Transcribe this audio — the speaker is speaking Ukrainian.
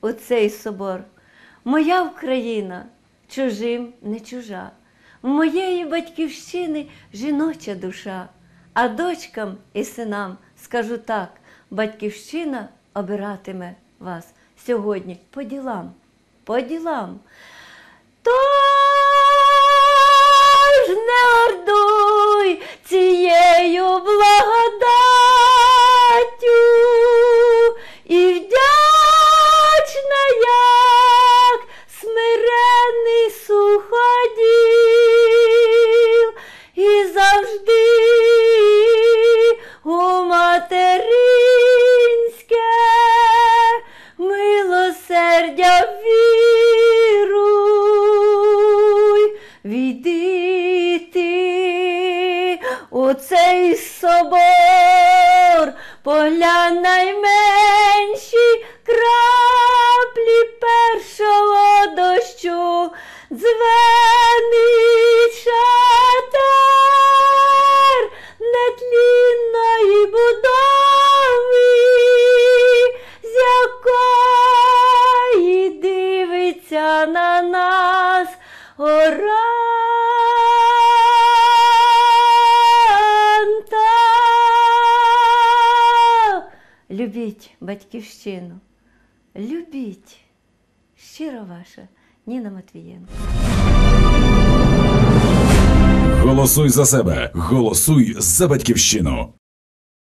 у цей собор. Моя Україна чужим не чужа. Моєї батьківщини жіноча душа. А дочкам і синам скажу так: батьківщина обиратиме вас сьогодні по ділам, по ділам. Тож милосердя віруй, війди ти у цей собор, поля найменші нас оранта. Любіть батьківщину, любіть. Щиро ваша Ніна Матвієнко. Голосуй за себе, голосуй за батьківщину.